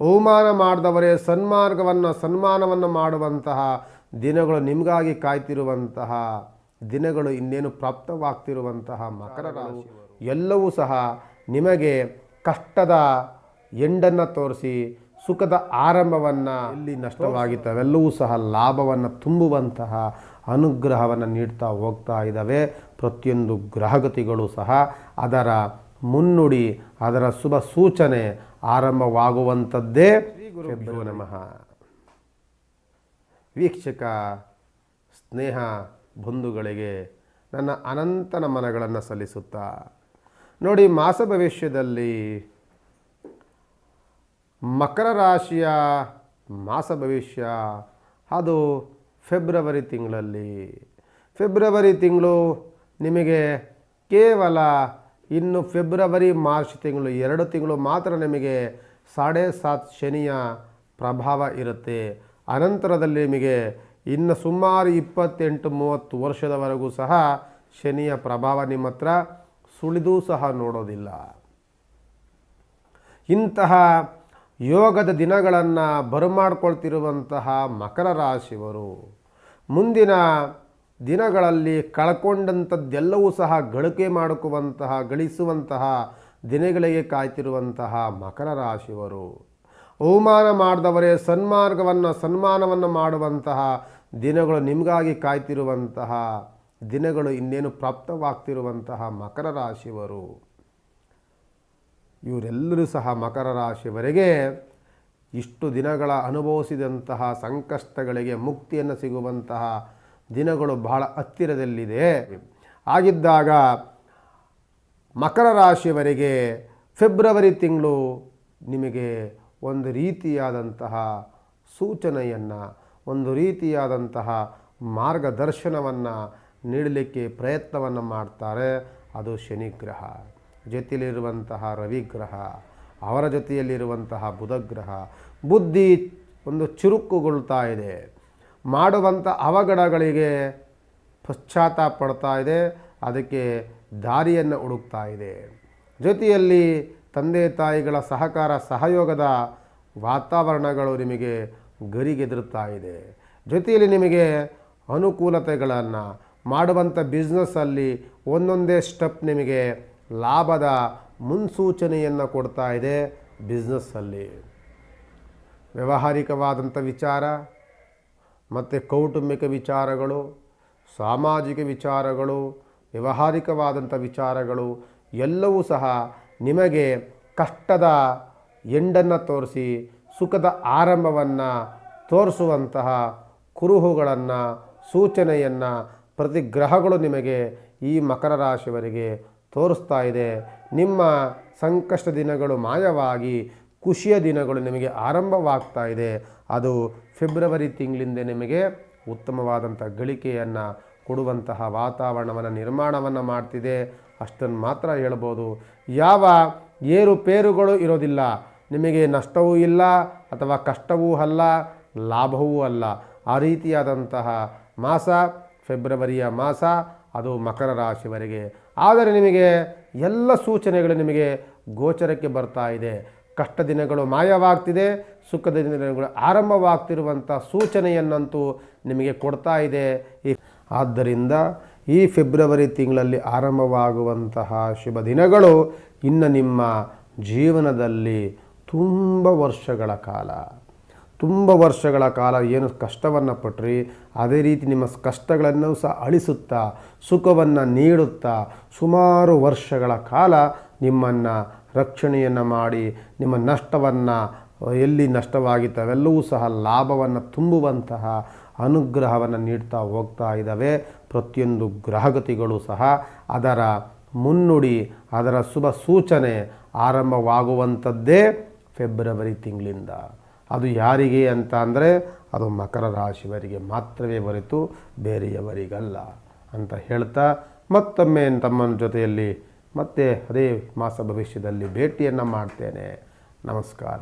ಅವಮಾನ ಮಾಡಿದವರೇ ಸನ್ಮಾರ್ಗವನ್ನು, ಸನ್ಮಾನವನ್ನು ಮಾಡುವಂತಹ ದಿನಗಳು ನಿಮಗಾಗಿ ಕಾಯ್ತಿರುವಂತಹ ದಿನಗಳು ಇನ್ನೇನು ಪ್ರಾಪ್ತವಾಗ್ತಿರುವಂತಹ ಮಕರ ರಾಶಿ. ಎಲ್ಲವೂ ಸಹ ನಿಮಗೆ ಕಷ್ಟದ ಎಂಡನ್ನು ತೋರಿಸಿ, ಸುಖದ ಆರಂಭವನ್ನು ಇಲ್ಲಿ ನಷ್ಟವಾಗಿತ್ತವೆಲ್ಲವೂ ಸಹ ಲಾಭವನ್ನು ತುಂಬುವಂತಹ ಅನುಗ್ರಹವನ್ನು ನೀಡ್ತಾ ಹೋಗ್ತಾ ಇದ್ದಾವೆ. ಪ್ರತಿಯೊಂದು ಗ್ರಹಗತಿಗಳು ಸಹ ಅದರ ಮುನ್ನುಡಿ, ಅದರ ಶುಭ ಸೂಚನೆ ಆರಂಭವಾಗುವಂಥದ್ದೇ ಗುರು ನಮಃ. ವೀಕ್ಷಕ ಸ್ನೇಹ ಬಂಧುಗಳಿಗೆ ನನ್ನ ಅನಂತ ನಮನಗಳನ್ನು ಸಲ್ಲಿಸುತ್ತಾ, ನೋಡಿ ಮಾಸ ಭವಿಷ್ಯದಲ್ಲಿ ಮಕರ ರಾಶಿಯ ಮಾಸ ಭವಿಷ್ಯ, ಅದು ಫೆಬ್ರವರಿ ತಿಂಗಳಲ್ಲಿ. ಫೆಬ್ರವರಿ ತಿಂಗಳು ನಿಮಗೆ ಕೇವಲ ಇನ್ನು ಫೆಬ್ರವರಿ, ಮಾರ್ಚ್ ತಿಂಗಳು, ಎರಡು ತಿಂಗಳು ಮಾತ್ರ ನಿಮಗೆ ಸಾಡೆ ಸಾತ್ ಶನಿಯ ಪ್ರಭಾವ ಇರುತ್ತೆ. ಅನಂತರದಲ್ಲಿ ನಿಮಗೆ ಇನ್ನು ಸುಮಾರು ಇಪ್ಪತ್ತೆಂಟು, ಮೂವತ್ತು ವರ್ಷದವರೆಗೂ ಸಹ ಶನಿಯ ಪ್ರಭಾವ ನಿಮ್ಮ ಹತ್ರ ಸುಳಿದೂ ಸಹ ನೋಡೋದಿಲ್ಲ. ಇಂತಹ ಯೋಗದ ದಿನಗಳನ್ನು ಬರಮಾಡ್ಕೊಳ್ತಿರುವಂತಹ ಮಕರ ರಾಶಿಯವರು, ಮುಂದಿನ ದಿನಗಳಲ್ಲಿ ಕಳ್ಕೊಂಡಂಥದ್ದೆಲ್ಲವೂ ಸಹ ಗಳಿಕೆ ಮಾಡಿಕುವಂತಹ, ಗಳಿಸುವಂತಹ ದಿನಗಳಿಗೆ ಕಾಯ್ತಿರುವಂತಹ ಮಕರ ರಾಶಿಯವರು. ಅವಮಾನ ಮಾಡಿದವರೇ ಸನ್ಮಾರ್ಗವನ್ನು, ಸನ್ಮಾನವನ್ನು ಮಾಡುವಂತಹ ದಿನಗಳು ನಿಮಗಾಗಿ ಕಾಯ್ತಿರುವಂತಹ ದಿನಗಳು ಇನ್ನೇನು ಪ್ರಾಪ್ತವಾಗ್ತಿರುವಂತಹ ಮಕರ ರಾಶಿಯವರು. ಇವರೆಲ್ಲರೂ ಸಹ ಮಕರ ರಾಶಿಯವರೆಗೆ ಇಷ್ಟು ದಿನಗಳ ಅನುಭವಿಸಿದಂತಹ ಸಂಕಷ್ಟಗಳಿಗೆ ಮುಕ್ತಿಯನ್ನು ಸಿಗುವಂತಹ ದಿನಗಳು ಬಹಳ ಹತ್ತಿರದಲ್ಲಿದೆ. ಆಗಿದ್ದಾಗ ಮಕರ ರಾಶಿಯವರೆಗೆ ಫೆಬ್ರವರಿ ತಿಂಗಳು ನಿಮಗೆ ಒಂದು ರೀತಿಯಾದಂತಹ ಸೂಚನೆಯನ್ನು, ಒಂದು ರೀತಿಯಾದಂತಹ ಮಾರ್ಗದರ್ಶನವನ್ನು ನೀಡಲಿಕ್ಕೆ ಪ್ರಯತ್ನವನ್ನು ಮಾಡ್ತಾರೆ. ಅದು ಶನಿಗ್ರಹ. ಜೊತೆಯಲ್ಲಿರುವಂತಹ ರವಿಗ್ರಹ, ಅವರ ಜೊತೆಯಲ್ಲಿರುವಂತಹ ಬುಧಗ್ರಹ. ಬುದ್ಧಿ ಒಂದು ಚುರುಕುಗೊಳ್ತಾ ಇದೆ. ಮಾಡುವಂಥ ಅವಘಡಗಳಿಗೆ ಪಶ್ಚಾತ್ತಾಪ ಪಡ್ತಾ ಇದೆ. ಅದಕ್ಕೆ ದಾರಿಯನ್ನು ಹುಡುಕ್ತಾ ಇದೆ. ಜೊತೆಯಲ್ಲಿ ತಂದೆ ತಾಯಿಗಳ ಸಹಕಾರ, ಸಹಯೋಗದ ವಾತಾವರಣಗಳು ನಿಮಗೆ ಗರಿಗೆದರುತ್ತಾ ಇದೆ. ಜೊತೆಯಲ್ಲಿ ನಿಮಗೆ ಅನುಕೂಲತೆಗಳನ್ನು ಮಾಡುವಂಥ ಬಿಸ್ನೆಸ್ಸಲ್ಲಿ ಒಂದೊಂದೇ ಸ್ಟೆಪ್ ನಿಮಗೆ ಲಾಭದ ಮುನ್ಸೂಚನೆಯನ್ನು ಕೊಡ್ತಾ ಇದೆ ಬಿಸ್ನೆಸ್ಸಲ್ಲಿ ವ್ಯಾವಹಾರಿಕವಾದಂಥ ವಿಚಾರ ಮತ್ತು ಕೌಟುಂಬಿಕ ವಿಚಾರಗಳು, ಸಾಮಾಜಿಕ ವಿಚಾರಗಳು, ವ್ಯವಹಾರಿಕವಾದಂಥ ವಿಚಾರಗಳು, ಎಲ್ಲವೂ ಸಹ ನಿಮಗೆ ಕಷ್ಟದ ಎಂಡನ್ನು ತೋರಿಸಿ, ಸುಖದ ಆರಂಭವನ್ನು ತೋರಿಸುವಂತಹ ಕುರುಹುಗಳನ್ನು, ಸೂಚನೆಯನ್ನು ಪ್ರತಿ ಗ್ರಹಗಳು ನಿಮಗೆ ಈ ಮಕರ ರಾಶಿಯವರಿಗೆ ತೋರಿಸ್ತಾ ಇದೆ. ನಿಮ್ಮ ಸಂಕಷ್ಟ ದಿನಗಳು ಮಾಯವಾಗಿ ಖುಷಿಯ ದಿನಗಳು ನಿಮಗೆ ಆರಂಭವಾಗ್ತಾ ಇದೆ. ಅದು ಫೆಬ್ರವರಿ ತಿಂಗಳಿಂದ ನಿಮಗೆ ಉತ್ತಮವಾದಂಥ ಗಳಿಕೆಯನ್ನು ಕೊಡುವಂತಹ ವಾತಾವರಣವನ್ನು, ನಿರ್ಮಾಣವನ್ನು ಮಾಡ್ತಿದೆ. ಅಷ್ಟನ್ನು ಮಾತ್ರ ಹೇಳ್ಬೋದು. ಯಾವ ಏರುಪೇರುಗಳು ಇರೋದಿಲ್ಲ. ನಿಮಗೆ ನಷ್ಟವೂ ಇಲ್ಲ ಅಥವಾ ಕಷ್ಟವೂ ಅಲ್ಲ, ಲಾಭವೂ ಅಲ್ಲ. ಆ ರೀತಿಯಾದಂತಹ ಮಾಸ, ಫೆಬ್ರವರಿಯ ಮಾಸ ಅದು ಮಕರ ರಾಶಿವರೆಗೆ. ಆದರೆ ನಿಮಗೆ ಎಲ್ಲ ಸೂಚನೆಗಳು ನಿಮಗೆ ಗೋಚರಕ್ಕೆ ಬರ್ತಾ ಇದೆ. ಕಷ್ಟ ದಿನಗಳು ಮಾಯವಾಗ್ತಿದೆ, ಸುಖದ ದಿನಗಳು ಆರಂಭವಾಗ್ತಿರುವಂಥ ಸೂಚನೆಯನ್ನಂತೂ ನಿಮಗೆ ಕೊಡ್ತಾ ಇದೆ. ಈ ಆದ್ದರಿಂದ ಈ ಫೆಬ್ರವರಿ ತಿಂಗಳಲ್ಲಿ ಆರಂಭವಾಗುವಂತಹ ಶುಭ ದಿನಗಳು ಇನ್ನು ನಿಮ್ಮ ಜೀವನದಲ್ಲಿ ತುಂಬ ವರ್ಷಗಳ ಕಾಲ. ತುಂಬ ವರ್ಷಗಳ ಕಾಲ ಏನು ಕಷ್ಟವನ್ನು ಪಟ್ರಿ, ಅದೇ ರೀತಿ ನಿಮ್ಮ ಕಷ್ಟಗಳನ್ನು ಸಹ ಅಳಿಸುತ್ತಾ, ಸುಖವನ್ನು ನೀಡುತ್ತಾ ಸುಮಾರು ವರ್ಷಗಳ ಕಾಲ ನಿಮ್ಮನ್ನು ರಕ್ಷಣೆಯನ್ನು ಮಾಡಿ ನಿಮ್ಮ ನಷ್ಟವನ್ನು, ಎಲ್ಲಿ ನಷ್ಟವಾಗಿತ್ತು ಅವೆಲ್ಲವೂ ಸಹ ಲಾಭವನ್ನು ತುಂಬುವಂತಹ ಅನುಗ್ರಹವನ್ನು ನೀಡ್ತಾ ಹೋಗ್ತಾ ಇದ್ದಾವೆ. ಪ್ರತಿಯೊಂದು ಗ್ರಹಗತಿಗಳು ಸಹ ಅದರ ಮುನ್ನುಡಿ, ಅದರ ಶುಭ ಸೂಚನೆ ಆರಂಭವಾಗುವಂಥದ್ದೇ ಫೆಬ್ರವರಿ ತಿಂಗಳಿಂದ. ಅದು ಯಾರಿಗೆ ಅಂತ ಅಂದರೆ, ಅದು ಮಕರ ರಾಶಿಯವರಿಗೆ ಮಾತ್ರವೇ ಹೊರತು ಬೇರೆಯವರಿಗಲ್ಲ ಅಂತ ಹೇಳ್ತಾ ಮತ್ತೊಮ್ಮೆ ತಮ್ಮ ಜೊತೆಯಲ್ಲಿ ಮತ್ತೆ ಅದೇ ಮಾಸ ಭವಿಷ್ಯದಲ್ಲಿ ಭೇಟಿಯನ್ನು ಮಾಡ್ತೇನೆ. ನಮಸ್ಕಾರ.